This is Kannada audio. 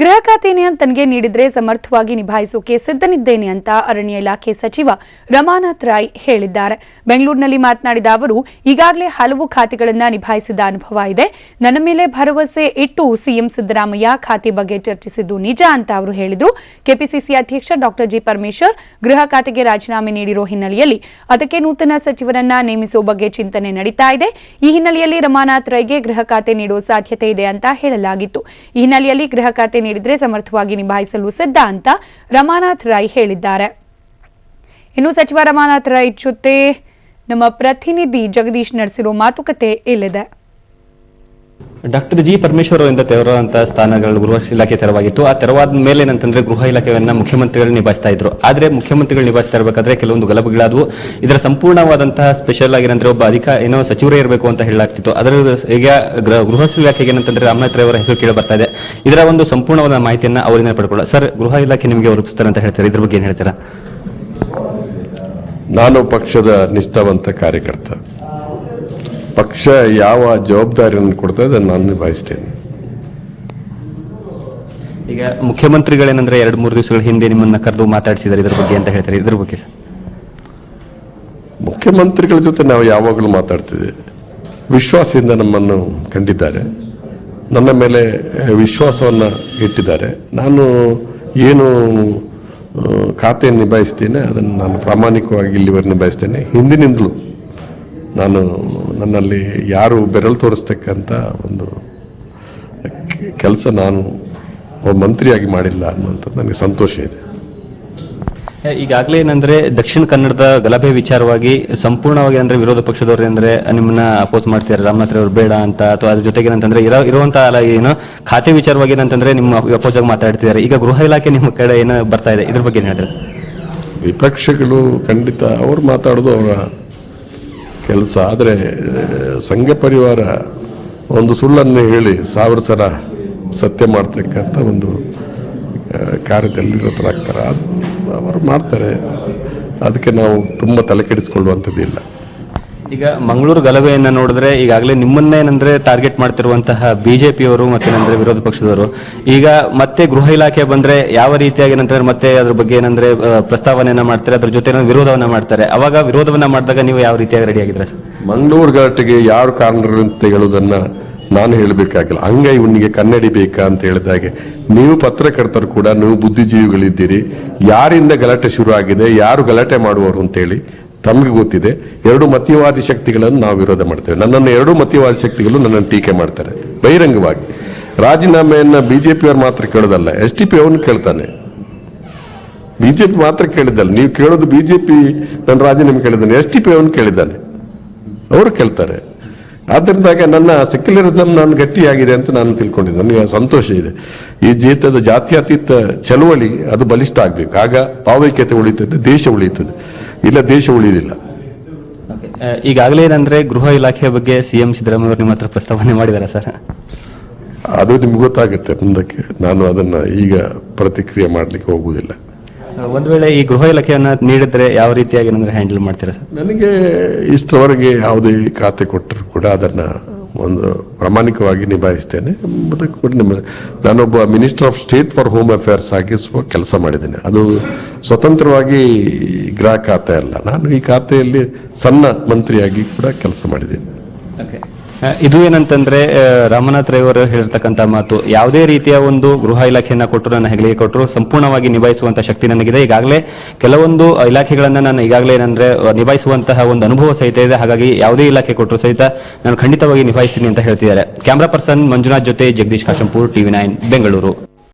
ಗೃಹ ಖಾತೆಯನ್ನು ತನಗೆ ನೀಡಿದ್ರೆ ಸಮರ್ಥವಾಗಿ ನಿಭಾಯಿಸೋಕೆ ಸಿದ್ಧನಿದ್ದೇನೆ ಅಂತ ಅರಣ್ಯ ಇಲಾಖೆ ಸಚಿವ ರಮಾನಾಥ್ ರಾಯ್ ಹೇಳಿದ್ದಾರೆ. ಬೆಂಗಳೂರಿನಲ್ಲಿ ಮಾತನಾಡಿದ ಅವರು, ಈಗಾಗಲೇ ಹಲವು ಖಾತೆಗಳನ್ನು ನಿಭಾಯಿಸಿದ ಅನುಭವ ಇದೆ. ನನ್ನ ಮೇಲೆ ಭರವಸೆ ಇಟ್ಟು ಸಿಎಂ ಸಿದ್ದರಾಮಯ್ಯ ಖಾತೆ ಬಗ್ಗೆ ಚರ್ಚಿಸಿದ್ದು ನಿಜ ಅಂತ ಅವರು ಹೇಳಿದರು. ಕೆಪಿಸಿಸಿ ಅಧ್ಯಕ್ಷ ಡಾಕ್ಟರ್ ಜಿ ಪರಮೇಶ್ವರ್ ಗೃಹ ಖಾತೆಗೆ ರಾಜೀನಾಮೆ ನೀಡಿರೋ ಹಿನ್ನೆಲೆಯಲ್ಲಿ ಅದಕ್ಕೆ ನೂತನ ಸಚಿವರನ್ನ ನೇಮಿಸುವ ಬಗ್ಗೆ ಚಿಂತನೆ ನಡೀತಾ ಇದೆ. ಈ ಹಿನ್ನೆಲೆಯಲ್ಲಿ ರಮಾನಾಥ್ ರೈಗೆ ಗೃಹ ಖಾತೆ ನೀಡುವ ಸಾಧ್ಯತೆ ಇದೆ ಅಂತ ಹೇಳಲಾಗಿತ್ತು. ಈ ಹಿನ್ನೆಲೆಯಲ್ಲಿ ಗೃಹ ಖಾತೆ ನೀಡಿದ್ರೆ ಸಮರ್ಥವಾಗಿ ನಿಭಾಯಿಸಲು ಸಿದ್ಧ ಅಂತ ರಮಾನಾಥ್ ರೈ ಹೇಳಿದ್ದಾರೆ. ಇನ್ನು ಸಚಿವ ರಮಾನಾಥ್ ರೈ ಜೊತೆ ನಮ್ಮ ಪ್ರತಿನಿಧಿ ಜಗದೀಶ್ ನಡೆಸಿರೋ ಮಾತುಕತೆ ಇಲ್ಲಿದೆ. ಡಾಕ್ಟರ್ ಜಿ ಪರಮೇಶ್ವರ್ ಅವರಿಂದ ತೆರವಾದಂತಹ ಸ್ಥಾನಗಳು ಗೃಹ ಇಲಾಖೆ ತೆರವಾಗಿತ್ತು. ಆ ತೆರವಾದ ಮೇಲೆ ಏನಂತಂದ್ರೆ ಗೃಹ ಇಲಾಖೆಯನ್ನ ಮುಖ್ಯಮಂತ್ರಿಗಳು ನಿಭಾಯಿಸ್ತಾ ಇದ್ರು. ಆದ್ರೆ ಮುಖ್ಯಮಂತ್ರಿಗಳು ನಿಭಾಯಿಸ್ತಾ ಇರಬೇಕಾದ್ರೆ ಕೆಲವೊಂದು ಗಲಭೆಗಳಾದವು. ಇದರ ಸಂಪೂರ್ಣವಾದಂತಹ ಸ್ಪೆಷಲ್ ಆಗಿ ಏನಂದ್ರೆ ಒಬ್ಬ ಅಧಿಕ ಏನೋ ಸಚಿವರೇ ಇರಬೇಕು ಅಂತ ಹೇಳಲಾಗ್ತಿತ್ತು. ಅದರ ಈಗ ಗೃಹ ಇಲಾಖೆಗೆ ಏನಂತಂದ್ರೆ ರಾಮನಾಥ್ ರೈ ಅವರ ಹೆಸರು ಕೇಳಿ ಬರ್ತಾ ಇದೆ. ಇದರ ಒಂದು ಸಂಪೂರ್ಣವಾದ ಮಾಹಿತಿಯನ್ನ ಅವರಿಂದ ಪಡ್ಕೊಳ್ಳ ಸರ್, ಗೃಹ ಇಲಾಖೆ ನಿಮಗೆ ಒದಗಿಸ್ತಾರೆ ಅಂತ ಹೇಳ್ತಾರೆ? ಇದ್ರ ಬಗ್ಗೆ ಏನ್ ಹೇಳ್ತೀರಾ? ನಾನು ಪಕ್ಷದ ನಿಷ್ಠಾವಂತ ಕಾರ್ಯಕರ್ತ. ಪಕ್ಷ ಯಾವ ಜವಾಬ್ದಾರಿಯನ್ನು ಕೊಡ್ತದೆ ಅದನ್ನು ನಾನು ನಿಭಾಯಿಸ್ತೇನೆ. ಈಗ ಮುಖ್ಯಮಂತ್ರಿಗಳೇನಂದ್ರೆ ಎರಡು ಮೂರು ದಿವಸಗಳ ಹಿಂದೆ ನಿಮ್ಮನ್ನ ಕರೆದು ಮಾತಾಡಿಸಿದ್ದಾರೆ ಇದ್ರ ಬಗ್ಗೆ ಅಂತ ಹೇಳ್ತಾರೆ. ಇದ್ರ ಬಗ್ಗೆ ಸರ್. ಮುಖ್ಯಮಂತ್ರಿಗಳ ಜೊತೆ ನಾವು ಯಾವಾಗಲೂ ಮಾತಾಡ್ತಿದ್ದೆ ವಿಶ್ವಾಸದಿಂದ ನಮ್ಮನ್ನು ಕಂಡಿದ್ದಾರೆ. ನನ್ನ ಮೇಲೆ ವಿಶ್ವಾಸವನ್ನು ಇಟ್ಟಿದ್ದಾರೆ. ನಾನು ಏನು ಖಾತೆಯನ್ನು ನಿಭಾಯಿಸ್ತೀನಿ ನಿಭಾಯಿಸ್ತೇನೆ ಅದನ್ನು ನಾನು ಪ್ರಾಮಾಣಿಕವಾಗಿ ಇಲ್ಲಿವರೆಗೆ ನಿಭಾಯಿಸ್ತೇನೆ. ಹಿಂದಿನಿಂದಲೂ ನಾನು ನನ್ನಲ್ಲಿ ಯಾರು ಬೆರಳು ತೋರಿಸ್ತಕ್ಕಂಥ ಒಂದು ಕೆಲಸ ನಾನು ಮಂತ್ರಿಯಾಗಿ ಮಾಡಿಲ್ಲ ಅನ್ನುವಂಥದ್ದು ನನಗೆ ಸಂತೋಷ ಇದೆ. ಈಗಾಗಲೇ ಏನಂದ್ರೆ ದಕ್ಷಿಣ ಕನ್ನಡದ ಗಲಭೆ ವಿಚಾರವಾಗಿ ಸಂಪೂರ್ಣವಾಗಿ ಅಂದ್ರೆ ವಿರೋಧ ಪಕ್ಷದವರು ಅಂದ್ರೆ ನಿಮ್ಮನ್ನ ಅಪೋಸ್ ಮಾಡ್ತಿದ್ದಾರೆ ರಾಮನಾಥ್ ಅವರು ಬೇಡ ಅಂತ ಅಥವಾ ಅದ್ರ ಜೊತೆಗೆ ಏನಂತಂದ್ರೆ ಇರೋ ಇರುವಂತಹ ಏನು ಖಾತೆ ವಿಚಾರವಾಗಿ ಏನಂತಂದ್ರೆ ನಿಮ್ಮ ಅಪೋಸ್ ಆಗಿ ಮಾತಾಡ್ತಿದ್ದಾರೆ ಈಗ ಗೃಹ ಇಲಾಖೆ ನಿಮ್ಮ ಕಡೆ ಏನೋ ಬರ್ತಾ ಇದೆ? ಇದ್ರ ಬಗ್ಗೆ ಏನು ಹೇಳ್ತಾರೆ? ವಿಪಕ್ಷಗಳು ಖಂಡಿತ ಅವ್ರು ಮಾತಾಡೋದು ಅವರ ಕೆಲಸ ಆದರೆ ಸಂಘ ಪರಿವಾರ ಒಂದು ಸುಳ್ಳನ್ನು ಹೇಳಿ ಸಾವಿರ ಸಲ ಸತ್ಯ ಮಾಡ್ತಕ್ಕಂಥ ಒಂದು ಕಾರ್ಯದಲ್ಲಿ ಅದು ಅವರು ಮಾಡ್ತಾರೆ. ಅದಕ್ಕೆ ನಾವು ತುಂಬ ತಲೆ ಕೆಡಿಸ್ಕೊಳ್ಳುವಂಥದ್ದಿಲ್ಲ. ಈಗ ಮಂಗಳೂರು ಗಲಭೆಯನ್ನ ನೋಡಿದ್ರೆ ಈಗಾಗಲೇ ನಿಮ್ಮನ್ನೇ ಏನಂದ್ರೆ ಟಾರ್ಗೆಟ್ ಮಾಡ್ತಿರುವಂತಹ ಬಿಜೆಪಿಯವರು ಮತ್ತೇನಂದ್ರೆ ವಿರೋಧ ಪಕ್ಷದವರು. ಈಗ ಮತ್ತೆ ಗೃಹ ಇಲಾಖೆ ಬಂದ್ರೆ ಯಾವ ರೀತಿಯಾಗಿ ಏನಂದ್ರೆ ಮತ್ತೆ ಅದ್ರ ಬಗ್ಗೆ ಏನಂದ್ರೆ ಪ್ರಸ್ತಾವನೆಯನ್ನು ಮಾಡ್ತಾರೆ, ಅದ್ರ ಜೊತೆ ವಿರೋಧವನ್ನ ಮಾಡ್ತಾರೆ. ಅವಾಗ ವಿರೋಧವನ್ನ ಮಾಡಿದಾಗ ನೀವು ಯಾವ ರೀತಿಯಾಗಿ ರೆಡಿ ಆಗಿದ್ರೆ ಮಂಗಳೂರು ಗಲಾಟೆಗೆ ಯಾರು ಕಾರಣ ಅಂತ ಹೇಳೋದನ್ನ ನಾನು ಹೇಳಬೇಕಾಗಿಲ್ಲ. ಹಂಗ ಇವನಿಗೆ ಕನ್ನಡಿ ಬೇಕಾ ಅಂತ ಹೇಳಿದಾಗೆ ನೀವು ಪತ್ರಕರ್ತರು ಕೂಡ, ನೀವು ಬುದ್ಧಿಜೀವಿಗಳಿದ್ದೀರಿ. ಯಾರಿಂದ ಗಲಾಟೆ ಶುರು ಆಗಿದೆ ಯಾರು ಗಲಾಟೆ ಮಾಡುವವರು ಅಂತೇಳಿ ತಮಗೆ ಗೊತ್ತಿದೆ, ಎರಡು ಮತೀಯವಾದಿ ಶಕ್ತಿಗಳನ್ನು ನಾವು ವಿರೋಧ ಮಾಡ್ತೇವೆ. ನನ್ನನ್ನು ಎರಡು ಮತೀಯವಾದಿ ಶಕ್ತಿಗಳು ನನ್ನನ್ನು ಟೀಕೆ ಮಾಡ್ತಾರೆ, ಬಹಿರಂಗವಾಗಿ. ರಾಜೀನಾಮೆಯನ್ನು ಬಿ ಜೆ ಪಿಯವ್ರು ಮಾತ್ರ ಕೇಳೋದಲ್ಲ, ಎಸ್ ಟಿ ಪಿ ಅವನು ಕೇಳ್ತಾನೆ. ಬಿ ಜೆ ಪಿ ಮಾತ್ರ ಕೇಳಿದ್ದಲ್ಲ, ನೀವು ಕೇಳೋದು ಬಿ ಜೆ ಪಿ ನನ್ನ ರಾಜೀನಾಮೆ ಕೇಳಿದ್ದಾನೆ, ಎಸ್ ಟಿ ಪಿ ಅವನು ಕೇಳಿದ್ದಾನೆ. ಅವರು ಕೇಳ್ತಾರೆ. ಆದ್ದರಿಂದಾಗ ನನ್ನ ಸೆಕ್ಯುಲರಿಸಮ್ ನಾನು ಗಟ್ಟಿಯಾಗಿದೆ ಅಂತ ನಾನು ತಿಳ್ಕೊಂಡಿದ್ದೆ ನನಗೆ ಸಂತೋಷ ಇದೆ. ಈ ಜೀತದ ಜಾತ್ಯತೀತ ಚಳುವಳಿ, ಅದು ಬಲಿಷ್ಠ ಆಗಬೇಕು. ಆಗ ಭಾವೈಕ್ಯತೆ ಉಳಿಯುತ್ತದೆ ದೇಶ ಉಳಿಯುತ್ತದೆ ಇಲ್ಲ ದೇಶ ಉಳಿದಿಲ್ಲ. ಈಗಾಗಲೇ ಏನಂದ್ರೆ ಗೃಹ ಇಲಾಖೆಯ ಬಗ್ಗೆ ಸಿಎಂ ಸಿದ್ದರಾಮಯ್ಯ ಅವರು ನಿಮ್ಮ ಹತ್ರ ಪ್ರಸ್ತಾವನೆ ಮಾಡಿದ್ದಾರೆ ಸರ್? ಅದು ನಿಮ್ಗೆ ಗೊತ್ತಾಗುತ್ತೆ ಮುಂದಕ್ಕೆ. ನಾನು ಅದನ್ನ ಈಗ ಪ್ರತಿಕ್ರಿಯೆ ಮಾಡಲಿಕ್ಕೆ ಹೋಗುವುದಿಲ್ಲ. ಒಂದು ವೇಳೆ ಈ ಗೃಹ ಇಲಾಖೆಯನ್ನ ನೀಡಿದ್ರೆ ಯಾವ ರೀತಿಯಾಗಿ ಏನಂದ್ರೆ ಹ್ಯಾಂಡಲ್ ಮಾಡ್ತೀರಾ ಸರ್? ನನಗೆ ಇಷ್ಟರವರೆಗೆ ಯಾವುದೇ ಖಾತೆ ಕೊಟ್ಟರು ಕೂಡ ಅದನ್ನ ಒಂದು ಪ್ರಾಮಾಣಿಕವಾಗಿ ನಿಭಾಯಿಸ್ತೇನೆ. ಮತ್ತು ನಿಮ್ಮ ನಾನೊಬ್ಬ minister of state for home affairs ಆಗಿ ಕೆಲಸ ಮಾಡಿದ್ದೇನೆ. ಅದು ಸ್ವತಂತ್ರವಾಗಿ ಗೃಹ ಖಾತೆ ಅಲ್ಲ. ನಾನು ಈ ಖಾತೆಯಲ್ಲಿ ಸಣ್ಣ ಮಂತ್ರಿಯಾಗಿ ಕೂಡ ಕೆಲಸ ಮಾಡಿದ್ದೇನೆ. ಇದು ಏನಂತಂದ್ರೆ ರಾಮನಾಥ್ ರೈ ಅವರು ಹೇಳಿರ್ತಕ್ಕಂಥ ಮಾತು. ಯಾವುದೇ ರೀತಿಯ ಒಂದು ಗೃಹ ಇಲಾಖೆಯನ್ನ ಕೊಟ್ಟರು ನನ್ನ ಹೆಗಲಿಗೆ ಕೊಟ್ಟರು ಸಂಪೂರ್ಣವಾಗಿ ನಿಭಾಯಿಸುವಂತ ಶಕ್ತಿ ನನಗಿದೆ. ಈಗಾಗಲೇ ಕೆಲವೊಂದು ಇಲಾಖೆಗಳನ್ನ ನಾನು ಈಗಾಗಲೇ ಏನಂದ್ರೆ ನಿಭಾಯಿಸುವಂತಹ ಒಂದು ಅನುಭವ ಸಹಿತ ಇದೆ. ಹಾಗಾಗಿ ಯಾವುದೇ ಇಲಾಖೆ ಕೊಟ್ಟರು ಸಹಿತ ನಾನು ಖಂಡಿತವಾಗಿ ನಿಭಾಯಿಸ್ತೀನಿ ಅಂತ ಹೇಳ್ತಿದ್ದಾರೆ. ಕ್ಯಾಮ್ರಾ ಪರ್ಸನ್ ಮಂಜುನಾಥ್ ಜೊತೆ ಜಗದೀಶ್ ಕಾಶಂಪುರ್, ಟಿವಿ ನೈನ್, ಬೆಂಗಳೂರು.